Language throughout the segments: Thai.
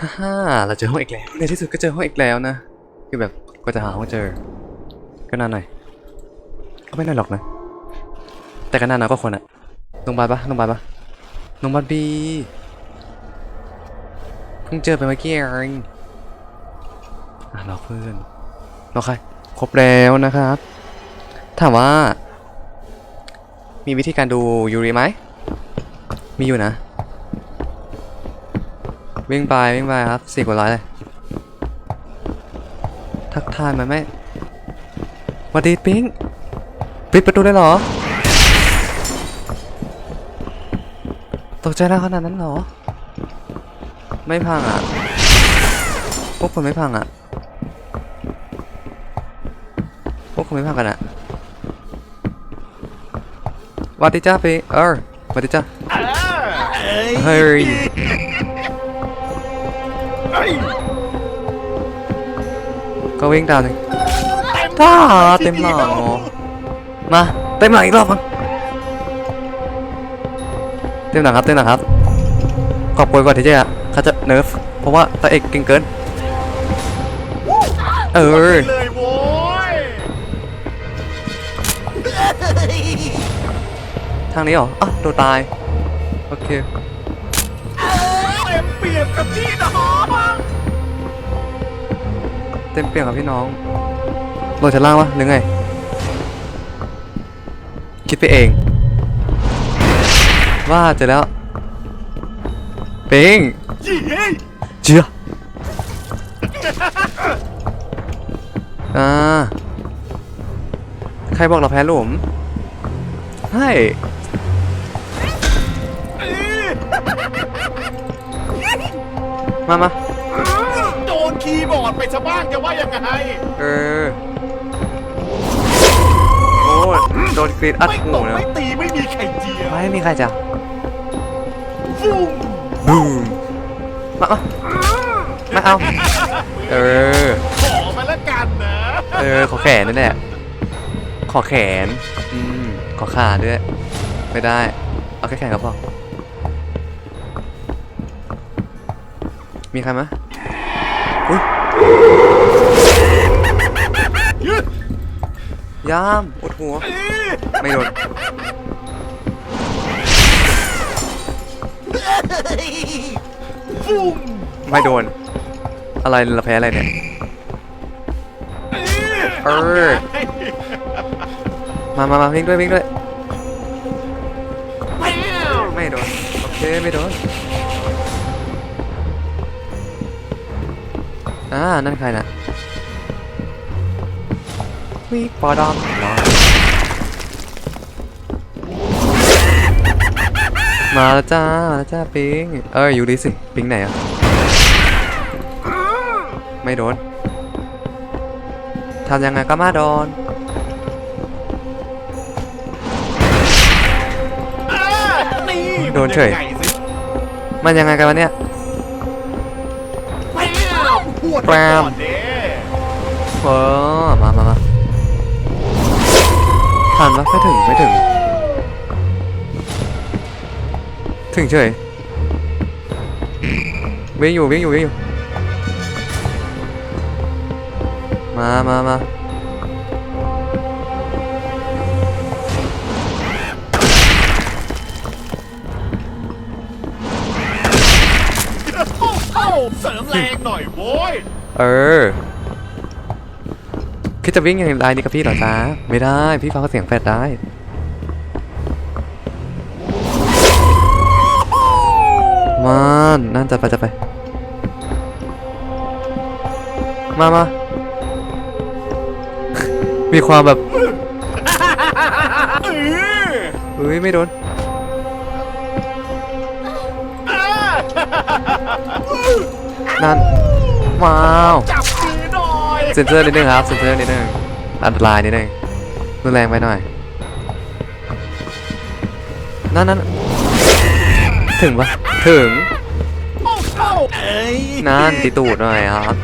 ฮ่าเราเจอห้องอีกแล้ว ในที่สุดก็เจอห้องอีกแล้วนะ คือแบบก็จะหาห้องเจอ ก็นานหน่อยก็ไม่นานหรอกนะ แต่ก็นานนะก็คนอะโรงพยาบาลปะโรงพยาบาลปะโรงพยาบาลบีเพิ่งเจอไปเมื่อกี้เองอะรอเพื่อนรอใครครบแล้วนะครับ ถามว่า มีวิธีการดูยูริไหม มีอยู่นะ วิ่งไปวิ่งไปครับสี่กว่าร้อยเลย ทักทายมันไหมหวัสดีปิ๊งปิดประตูได้เหรอ ตกใจแล้วขนาดนั้นเหรอ ไม่พังอะพวกผมไม่พังอะพวกผมไม่พังกันอะหวัสดีจ้าปิ๊งเออหวัสดีจ้าเฮ้ย ก็วิ่งตามเลยถ้าเต็มหลังอ๋อมาเต็มหลังอีกรอบมั้งเต็มหลังครับเต็มหลังครับขอบคุณก่อนที่จะเขาจะเนิร์ฟเพราะว่าตาเอกเก่งเกิน เออเลยโว้ยทางนี้เหรออะโดนตาย โอเคเต็มเปี่ ยมกับพี่น้องเต็มเปี่ยมกับพี่น้องโหลดชั้นล่างวะหรือไง คิดไปเอง ว่าเจอแล้วเป้งยี่เฮ้ยเจืออ่าใครบอกเราแพ้หลุมใช่ มามาโดนคีย์บอร์ดไปซะบ้างจะว่ายังไง เออ โอ้ยโดนกรีดอัดไม่หูตกเลยไม่ตีไม่มีไข่เจียวไม่มีใครจ้ะฟุ้งบูมมามามาเอา เออ ขอมาละกันนะเออ ขอแขนนั่นแหละขอแขน อืม ขอขาด้วย ไม่ได้ เอาแค่แขนก็พอ มีใครไหมอุ้ยยามอดหัว ไม่โดนไม่โดน อะไรเราแพ้อะไรเนี่ยเออมามามาวิ่งด้วยวิ่งด้วย ไม่โดน โอเค ไม่โดน อ่า นั่นใครนะวิปอดอมรอมาแล้วจ้ามาแล้วจ้าปิง เอ้ยอยู่ดีสิ ปิงไหนอะไม่โดนทำยังไงก็มาโดนโดนเฉย มันยังไงกันวะเนี่ย ดแปไปรมก่อนเด้เออมามามาทันปะไม่ถึงไม่ถึง ถึงเฉยวิ่งอยู่วิ่งอยู่วิ่งอยู่ มามามา เสริมแรงหน่อยโว้ยเออคิดจะวิ่งอย่างไรนี่กับพี่เหรอจ๊ะไม่ได้พี่ฟังเสียงแฟดได้มันนั่นจะไปจะไป มามามีความแบบเออเฮ้ยไม่โดน นั่น ว้าวจับมือหน่อยเซนเซอร์นิดนึงครับเซนเซอร์นิดนึงอันตรายนิดนึงรุนแรงไปหน่อย นั่นนั่นถึงปะถึง นั่นตีตูดหน่อยครับ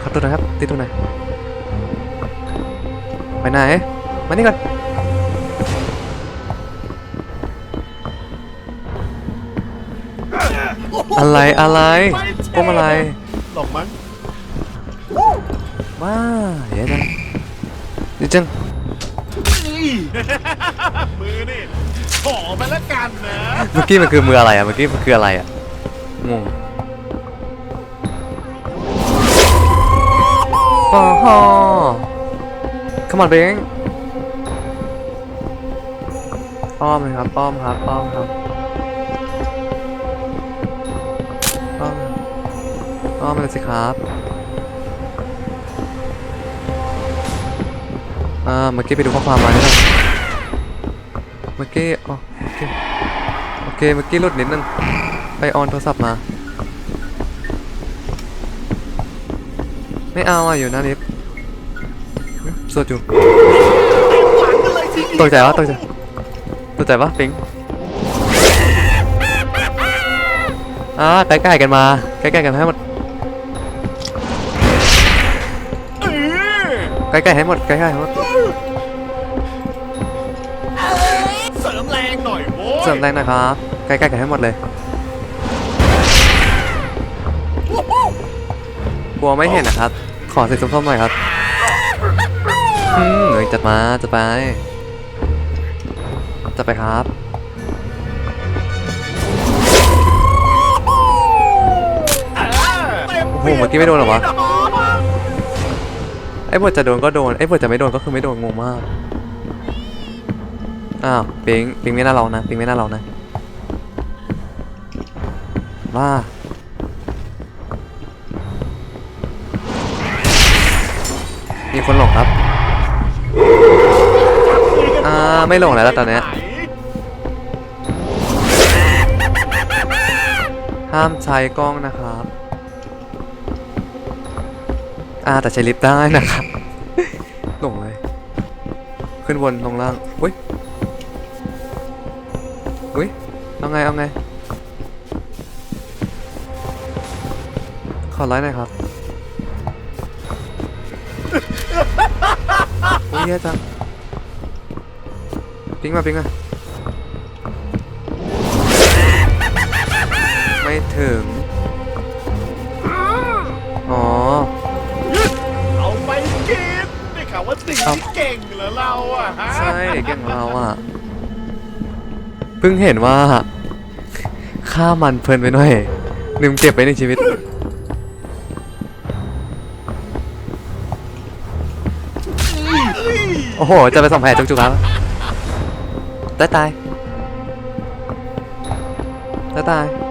ขอตัวน่อยครับตีตูดหน่อยไปไหน มานี่ก่อน อ้โหอะไรอะไรไม่ใช่ก้มอะไรหลบมั้งว้าเดี๋ยวจังเดี๋ยวจังนี่มือนี่ขอไปละกันนะเมื่อกี้มันคือมืออะไรอะเมื่อกี้มันคืออะไรอะงงปอฮอ come on เบงป้อมเลยครับป้อมครับป้อมครับ ป้อมมาเลยสิครับอ่าเมื่อกี้ไปดูข้อความมาเนี่ยนเมื่อกี้อ๋อโอเคโอเคเมื่อกี้ลดนิดนึงไปออนโทรศัพท์มา ไม่เอาอะอยู่น้าลิฟสวดอยู่ตกใจวะตกใจตกใจปะปิงอ่าใกล้ๆกันมาใกล้ๆกันให้หมด ใกล้ๆให้หมดใกล้ๆให้หมดเสริมแรงหน่อยโว้ยเสริมแรงนะครับ ใกล้ๆกันให้หมดเลย กลัวไม่เห็นนะครับ ขอสีส้มๆหน่อยครับอืมเฮ้ยจัดมาจัดไปจัดไปครับต็โอ้โหเมื่อกี้ไม่โดนเหรอวะไอ้บทจะโดนก็โดนไอ้บทจะไม่โดนก็คือไม่โดนงงมากอ้าวปิงปิงไม่น่าเรานะปิงไม่น่าเรานะว่ามีคนหลงครับอ่าไม่หลงแล้วตอนนี้ห้ามใช้กล้องนะครับ อาแต่ใช้ลิฟต์ได้นะครับหลงเลย ขึ้นบนลงล่างอุ้ยอุ้ยเอาไงเอาไง ขอไลค์หน่อยครับอุ้ยแย่จังปิงมาปิงมาไม่ถึง อ๋อ ได้ข่าวว่าตีเอาเก่งเหรอเราอะฮะใช่เด็กอย่างเราอะเพิ่งเห็นว่าฆ่ามันเพลินไปหน่อยลืมเก็บไว้ในชีวิต โอ้โห จะไปส่องแผลจุกๆแล้วตายตายตายตาย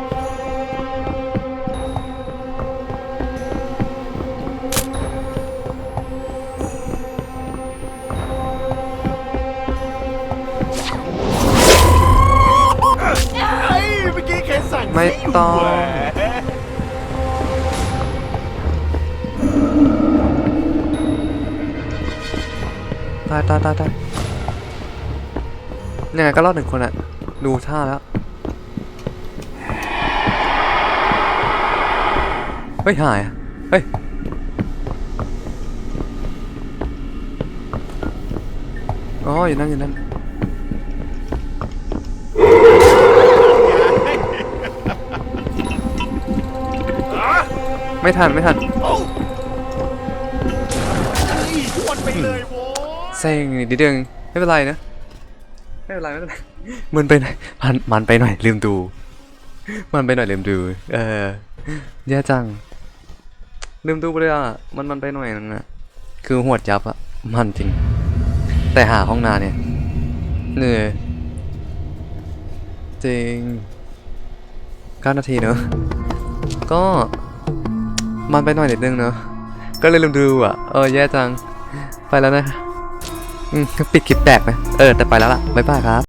ไม่ต้อง ตายตายตายตายยังไงก็รอดหนึ่งคนอะดูท่าแล้ว เฮ้ย หายอะเฮ้ยอ๋ออยู่นั่นอยู่นั่น ไม่ทันไม่ทันเอ้าเฮ้ยชวนไปเลยโว้ยเซ็งนิดนึงไม่เป็นไรนะ ไม่เป็นไรไม่เป็นไรมันไปหน่อยมันมันไปหน่อยลืมดู มันไปหน่อยลืมดู เออแย่จัง ลืมดูไปเลยอะ มันมันไปหน่อยนึงอะ คือหวดยับอะ มันจริง แต่หาห้องนาเนี่ยเหนื่อยจริงเก้านาทีเนอะก็ มันไปหน่อยนิดนึงเนาะก็เลยลืมดูอะเออแย่จัง ไปแล้วนะอืมปิดคลิปแตกนะเออแต่ไปแล้วล่ะบ๊ายบายครับ